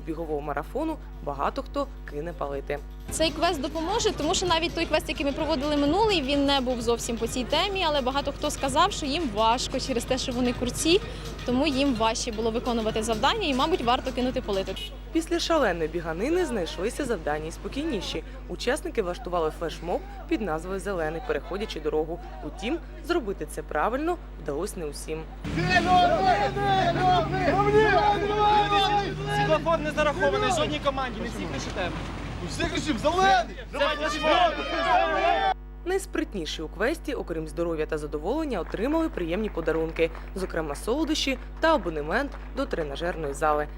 бігового марафону багато хто кине палити. Цей квест допоможе, тому що навіть той квест, який ми проводили минулий, він не був зовсім по цій темі, але багато хто сказав, що їм важко через те, що вони курці, тому їм важче було виконувати завдання, і, мабуть, варто кинути полити. Після шаленої біганини знайшлися завдання і спокійніші. Учасники влаштували флешмоб під назвою Зелений, переходячи дорогу. Утім, зробити це правильно вдалося не усім. Світлофор не зарахований жодній команді, не всі кричите. Всі кричимо, зелений! Найспритніші у квесті, окрім здоров'я та задоволення, отримали приємні подарунки, зокрема солодощі та абонемент до тренажерної зали.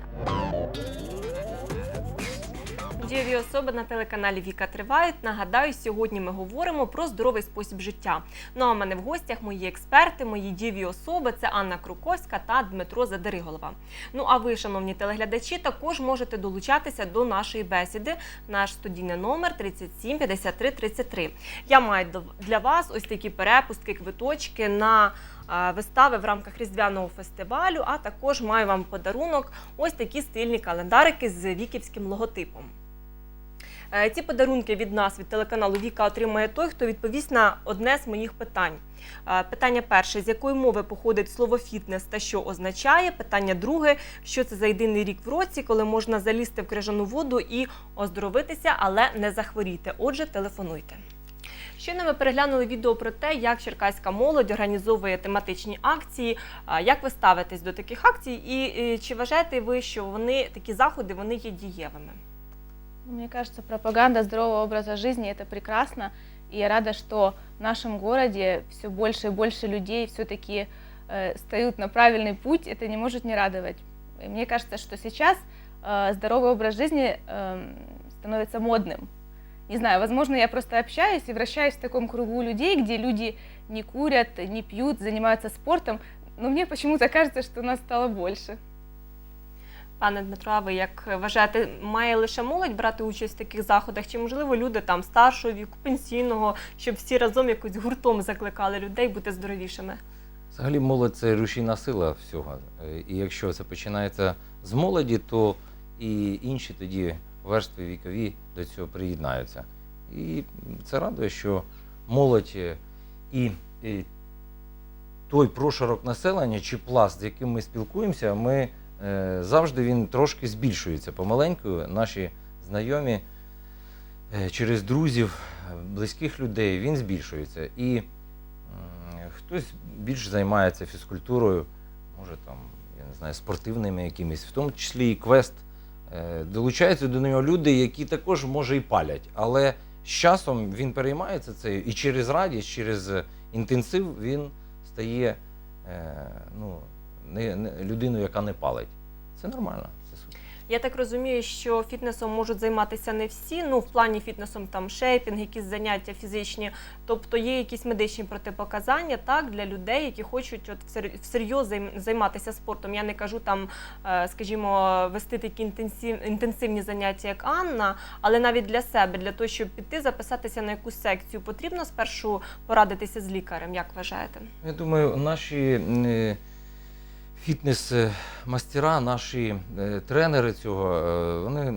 Дієві особи на телеканалі Віка тривають. Нагадаю, сьогодні ми говоримо про здоровий спосіб життя. Ну а в мене в гостях мої експерти, мої дієві особи це Анна Круковська та Дмитро Задериголова. Ну а ви, шановні телеглядачі, також можете долучатися до нашої бесіди. Наш студійний номер 37 53 33. Я маю для вас ось такі перепустки, квиточки на е, вистави в рамках різдвяного фестивалю. А також маю вам подарунок ось такі стильні календарики з віківським логотипом. Е, Ці подарунки від нас, від телеканалу Віка, отримає той, хто відповість на одне з моїх питань. Е, Питання перше: з якої мови походить слово фітнес та що означає? Питання друге: що це за єдиний рік в році, коли можна залізти в крижану воду і оздоровитися, але не захворіти. Отже, телефонуйте. Щойно ми переглянули відео про те, як черкаська молодь організовує тематичні акції. Як ви ставитесь до таких акцій, і е, чи вважаєте ви, що вони такі заходи вони є дієвими? Мне кажется, пропаганда здорового образа жизни это прекрасно. И я рада, что в нашем городе все больше и больше людей все-таки э, встают на правильный путь. Это не может не радовать. И мне кажется, что сейчас э, здоровый образ жизни эм, становится модным. Не знаю, возможно, я просто общаюсь и вращаюсь в таком кругу людей, где люди не курят, не пьют, занимаются спортом. Но мне почему-то кажется, что нас стало больше. Пане Дмитро, а ви як вважаєте, має лише молодь брати участь в таких заходах? Чи можливо люди там старшого віку, пенсійного, щоб всі разом якось гуртом закликали людей бути здоровішими? Взагалі молодь це рушійна сила всього. Е, І якщо це починається з молоді, то і інші тоді верстви вікові до цього приєднаються. І це радує, що молодь е, і, і той прошарок населення чи пласт, з яким ми спілкуємося, ми е, завжди він трошки збільшується помаленьку. Наші знайомі е, через друзів, е, близьких людей він збільшується. І хтось більш займається фізкультурою, може там, я не знаю, спортивними якимись, в тому числі і квест. Е, Долучаються до нього люди, які також може і палять. Але з часом він переймається цею, і через радість, через е, інтенсив він стає е, ну, не, не, людиною, яка не палить. Це нормально. Це супер. Я так розумію, що фітнесом можуть займатися не всі. Ну, в плані фітнесом там шейпінг, якісь заняття фізичні. Тобто є якісь медичні протипоказання так для людей, які хочуть от всер- всерйоз займатися спортом. Я не кажу там, е, скажімо, вести такі інтенсив, інтенсивні заняття, як Анна, але навіть для себе, для того, щоб піти записатися на якусь секцію, потрібно спершу порадитися з лікарем. Як вважаєте? Я думаю, наші е, фітнес-мастера, наші е, тренери цього, е, вони е,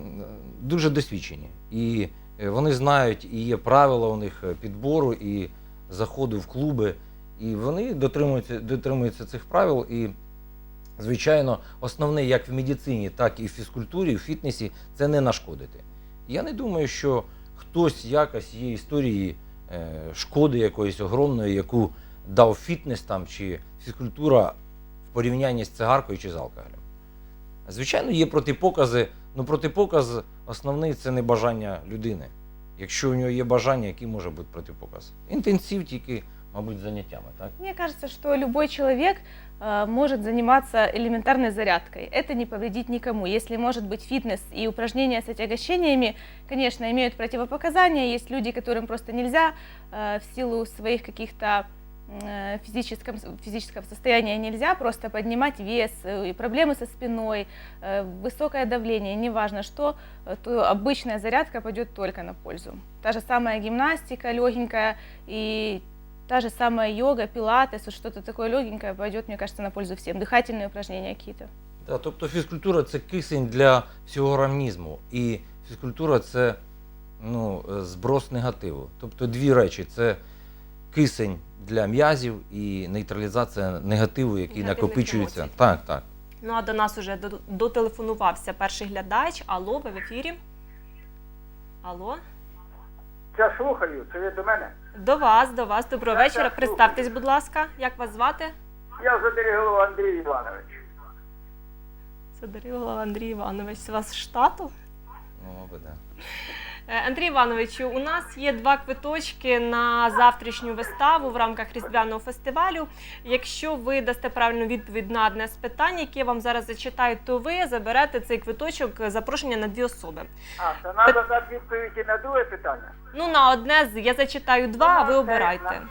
дуже досвідчені. І вони знають, і є правила у них підбору і заходу в клуби. І вони дотримуються, дотримуються цих правил. І, звичайно, основне як в медицині, так і в фізкультурі, в фітнесі це не нашкодити. Я не думаю, що хтось якось є історії шкоди якоїсь огромної, яку дав фітнес там чи фізкультура порівнянні з цигаркою чи з алкоголем. Звичайно, є протипокази, але протипоказ основний це не бажання людини. Якщо у нього є бажання, який може бути протипоказ? Інтенсив тільки, мабуть, заняттями, так? Мне кажется, что любой человек э, может заниматься элементарной зарядкой. Это не повредит никому. Если может быть фитнес и упражнения с отягощениями, конечно, имеют противопоказания. Есть люди, которым просто нельзя э, в силу своих каких-то э, физическом, физического состояния нельзя просто поднимать вес, э, и проблемы со спиной, э, высокое давление, неважно что, э, то обычная зарядка пойдет только на пользу. Та же самая гимнастика легенькая и Та же самая йога, пилатес, вот что-то такое легенькое пойдет, мне кажется, на пользу всем. Дыхательные упражнения какие-то. Да, тобто фізкультура це кисень для всього організму. І фізкультура це ну, е, зброс негативу. Тобто дві речі: це кисень для м'язів і нейтралізація негативу, який Негативних накопичується. емоцій. Так, так. Ну а до нас уже до- дотелефонувався перший глядач. Алло, ви в ефірі? Алло? Я слухаю, це ви до мене. До вас, до вас. Доброго Так, вечора. так, Представтесь, будь ласка, як вас звати? Я Задерігов Андрій Іванович. Сидорило Андрій Іванович. З вас з штату? Ну, мабуть, да. Е, Андрій Івановичу, у нас є два квиточки на завтрашню виставу в рамках різдвяного фестивалю. Якщо ви дасте правильну відповідь на одне з питань, яке я вам зараз зачитаю, то ви заберете цей квиточок е, запрошення на дві особи. А, то треба дати відповідь і на друге питання. Ну на одне з я зачитаю два, а ви Ну, обирайте.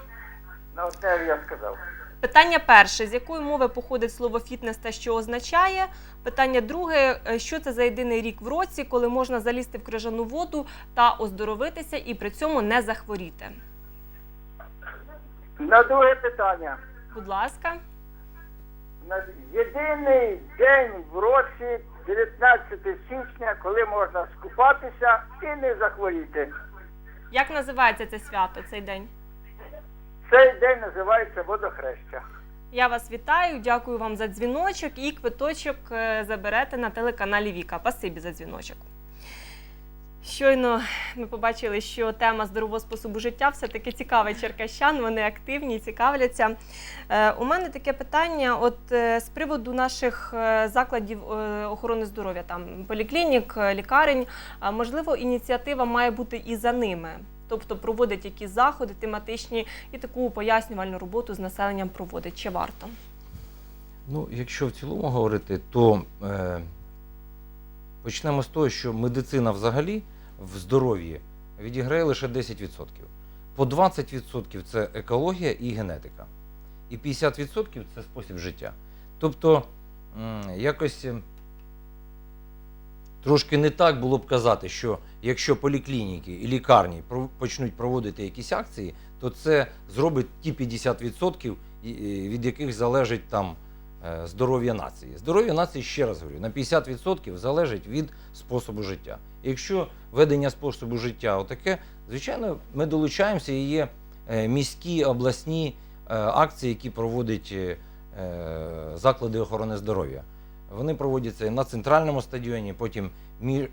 На одне я сказав. Питання перше: з якої мови походить слово фітнес та що означає? Питання друге: е, що це за єдиний рік в році, коли можна залізти в крижану воду та оздоровитися і при цьому не захворіти? На друге питання. Будь ласка. На єдиний день в році 19 січня, коли можна скупатися і не захворіти. Як називається це свято, цей день? Цей день називається водохреща. Я вас вітаю, дякую вам за дзвіночок і квиточок е, заберете на телеканалі Віка. Пасибі за дзвіночок. Щойно ми побачили, що тема здорового способу життя все-таки цікавить черкащан, вони активні, цікавляться. Е, у мене таке питання: от е, з приводу наших закладів охорони здоров'я, там поліклінік, лікарень, можливо, ініціатива має бути і за ними. Тобто проводить якісь заходи тематичні і таку пояснювальну роботу з населенням проводить. Чи варто? Ну, якщо в цілому говорити, то е, почнемо з того, що медицина взагалі в здоров'ї відіграє лише 10%. По 20% це екологія і генетика. І 50% це спосіб життя. Тобто, якось трошки не так було б казати, що якщо поліклініки і лікарні почнуть проводити якісь акції, то це зробить ті 50%, і- і від яких залежить там е, здоров'я нації. Здоров'я нації, ще раз говорю, на 50% залежить від способу життя. Якщо ведення способу життя отаке, звичайно, ми долучаємося і є е, міські, обласні е, акції, які проводять заклади охорони здоров'я. Вони проводяться на центральному стадіоні, потім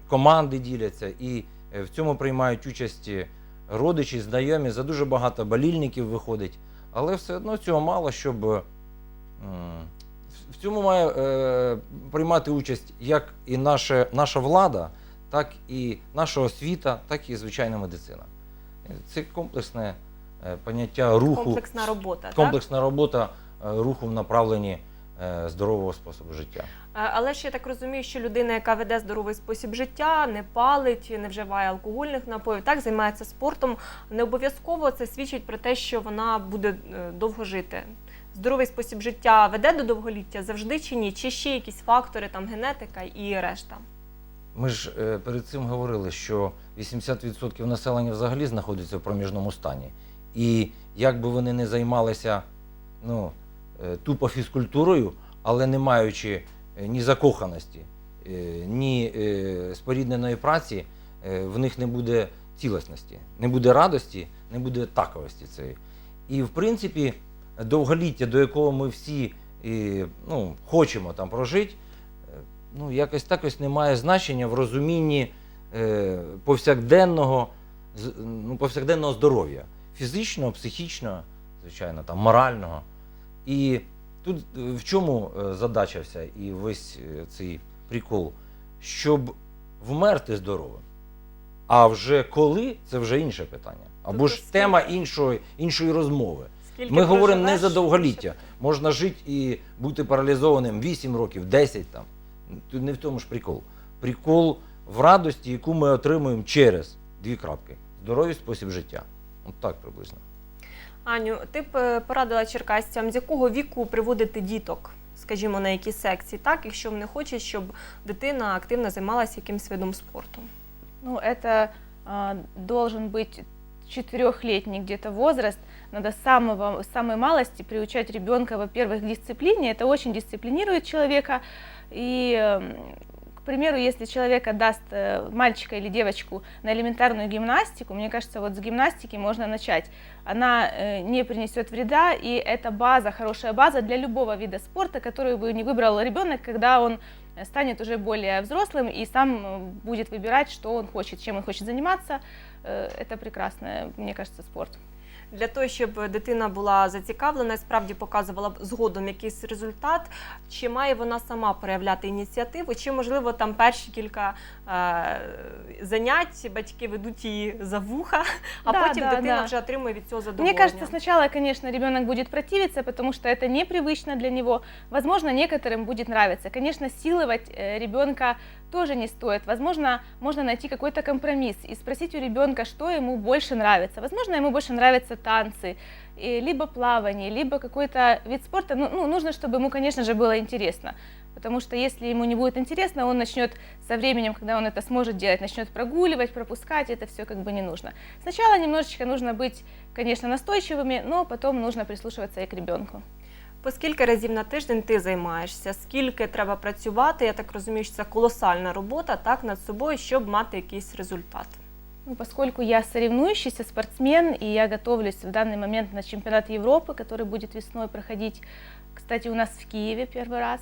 команди діляться, і е, в цьому приймають участь е, родичі, знайомі, за дуже багато болільників виходить. Але все одно цього мало, щоб в цьому має е, приймати участь як і наша, наша влада, так і наша освіта, так і звичайна медицина. Це комплексне е, поняття руху, Комплексна робота. Так? комплексна робота е, руху в направленні е, здорового способу життя. Е, Але ж я так розумію, що людина, яка веде здоровий спосіб життя, не палить, не вживає алкогольних напоїв, так займається спортом. Не обов'язково це свідчить про те, що вона буде е, довго жити. Здоровий спосіб життя веде до довголіття завжди чи ні? Чи ще якісь фактори, там генетика і решта? Ми ж е, перед цим говорили, що 80% населення взагалі знаходиться в проміжному стані. І як би вони не займалися ну, е, тупо фізкультурою, але не маючи е, ні закоханості, е, ні е, спорідненої праці, е, в них не буде цілісності, не буде радості, не буде таковості цієї. І в принципі, довголіття, до якого ми всі е, ну, хочемо там прожити, е, ну, якось так ось не має значення в розумінні е, повсякденного, ну, повсякденного здоров'я. Фізичного, психічного, звичайно, там, морального. І тут е, в чому е, задача вся і весь е, цей прикол? Щоб вмерти здоровим. А вже коли це вже інше питання. Або Тобто ж скільки- тема іншої, іншої розмови. Скільки Ми говоримо не проживеш, за довголіття. Можна жити і бути паралізованим 8 років, 10 там. Тут не в тому ж прикол. Прикол в радості, яку ми отримуємо через дві крапки. Здоровий спосіб життя. От так приблизно. Аню, ти б е, порадила черкасцям, з якого віку приводити діток, скажімо, на якісь секції, так, якщо вони хочуть, щоб дитина активно займалася якимсь видом спорту. Ну, это а, должен быть четырехлетний где-то возраст. Надо с самого, с самой малости приучать ребенка, во-первых, к дисциплине. Это очень дисциплинирует человека. И, м, К примеру, если человек отдаст э, мальчика или девочку на элементарную гимнастику, мне кажется, вот с гимнастики можно начать. Она э, не принесет вреда, и это база, хорошая база для любого вида спорта, который бы не выбрал ребенок, когда он станет уже более взрослым и сам э, будет выбирать, что он хочет, чем он хочет заниматься. Это прекрасно, мне кажется, спорт. Для того, щоб дитина була зацікавлена і справді показувала б згодом якийсь результат, чи має вона сама проявляти ініціативу, чи можливо там перші кілька е, занять батьки ведуть її за вуха, а Да, потім да, дитина да. вже отримує від цього Мне задоволення. кажется, сначала, конечно, ребенок будет противиться, потому что это непривычно для него. Возможно, некоторым будет нравиться. Конечно, силовать э, ребенка тоже не стоит. Возможно, можно найти какой-то компромисс и спросить у ребенка, что ему больше нравится. Возможно, ему больше нравятся танцы, либо плавание, либо какой-то вид спорта. Ну, ну, нужно, чтобы ему, конечно же, было интересно. Потому что если ему не будет интересно, он начнет со временем, когда он это сможет делать, начнет прогуливать, пропускать, это все как бы не нужно. Сначала немножечко нужно быть, конечно, настойчивыми, но потом нужно прислушиваться и к ребенку. По скільки разів на тиждень ти займаєшся? Скільки треба працювати? Я так розумію, що це колосальна робота так над собою, щоб мати якийсь результат. Ну, поскольку я соревнующийся спортсмен, и я готовлюсь в данный момент на чемпионат Европы, который будет весной проходить, кстати, у нас в Киеве первый раз,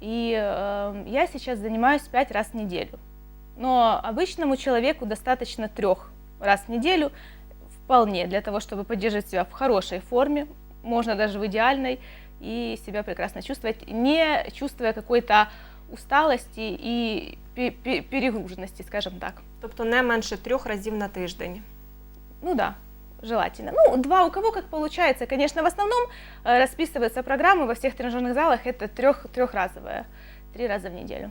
и э, я сейчас занимаюсь пять раз в неделю. Но обычному человеку достаточно трех раз в неделю вполне для того, чтобы поддерживать себя в хорошей форме, можно даже в идеальной, и себя прекрасно чувствовать, не чувствуя какой-то усталости и пе- пе- перегруженности, скажем так. Тобто не менше трьох разів на тиждень. Ну да, желательно. Ну, два у кого как получается. Конечно, в основном э, расписываются программы во всех тренажерных залах. Это трех, трехразовая, три раза в неделю.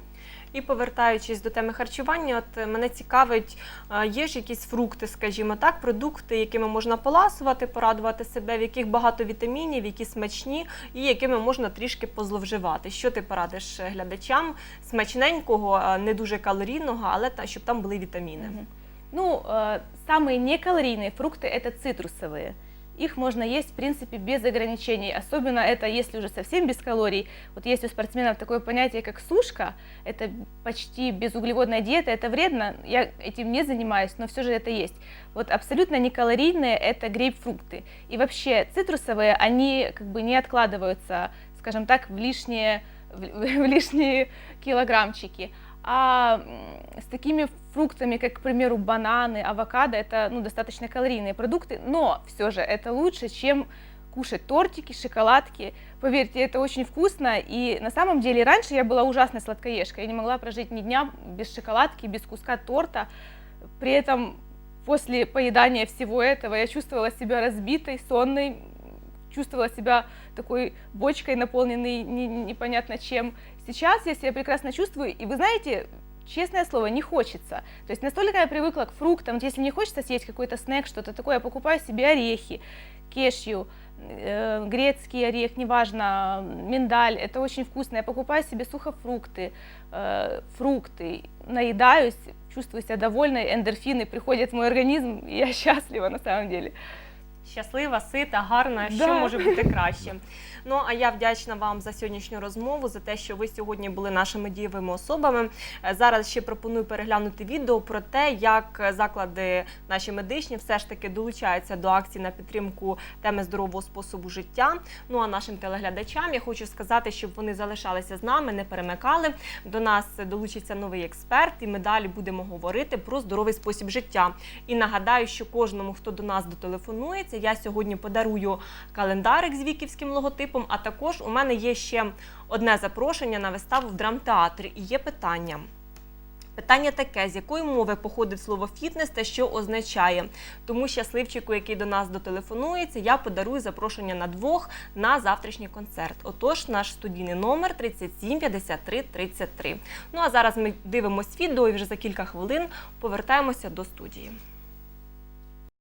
І повертаючись до теми харчування, от е, мене цікавить, е, є ж якісь фрукти, скажімо так, продукти, якими можна поласувати, порадувати себе, в яких багато вітамінів, які смачні, і якими можна трішки позловживати. Що ти порадиш е, глядачам смачненького, е, не дуже калорійного, але та щоб там були вітаміни. Мгм. Ну, э, самые некалорийные фрукты это цитрусовые. Их можно есть, в принципе, без ограничений. Особенно это, если уже совсем без калорий. Вот есть у спортсменов такое понятие, как сушка. Это почти безуглеводная диета. Это вредно. Я этим не занимаюсь, но все же это есть. Вот абсолютно некалорийные это грейпфрукты. И вообще цитрусовые, они как бы не откладываются, скажем так, в лишние, в, в лишние килограммчики. А с такими фруктами, как, к примеру, бананы, авокадо, это ну, достаточно калорийные продукты, но все же это лучше, чем кушать тортики, шоколадки. Поверьте, это очень вкусно. И на самом деле раньше я была ужасной сладкоежкой. Я не могла прожить ни дня без шоколадки, без куска торта. При этом после поедания всего этого я чувствовала себя разбитой, сонной, чувствовала себя такой бочкой, наполненной не- непонятно чем. Сейчас я себя прекрасно чувствую, и вы знаете, честное слово, не хочется. То есть настолько я привыкла к фруктам, если не хочется съесть какой-то снэк, что-то такое, я покупаю себе орехи, кешью, э, грецкий орех, неважно, миндаль, это очень вкусно. Я покупаю себе сухофрукты, э, фрукты, наедаюсь, чувствую себя довольной, эндорфины приходят в мой организм, и я счастлива на самом деле. Щаслива, сита, гарна, що Да. може бути краще. Ну а я вдячна вам за сьогоднішню розмову, за те, що ви сьогодні були нашими дієвими особами. Е, Зараз ще пропоную переглянути відео про те, як заклади наші медичні все ж таки долучаються до акції на підтримку теми здорового способу життя. Ну а нашим телеглядачам я хочу сказати, щоб вони залишалися з нами, не перемикали. До нас долучиться новий експерт, і ми далі будемо говорити про здоровий спосіб життя. І нагадаю, що кожному, хто до нас дотелефонується, я сьогодні подарую календарик з віківським логотипом. А також у мене є ще одне запрошення на виставу в драмтеатрі. І є питання. Питання таке: з якої мови походить слово фітнес та що означає? Тому щасливчику, який до нас дотелефонується, я подарую запрошення на двох на завтрашній концерт. Отож, наш студійний номер 37 53 33. Ну а зараз ми дивимось відео і вже за кілька хвилин повертаємося до студії.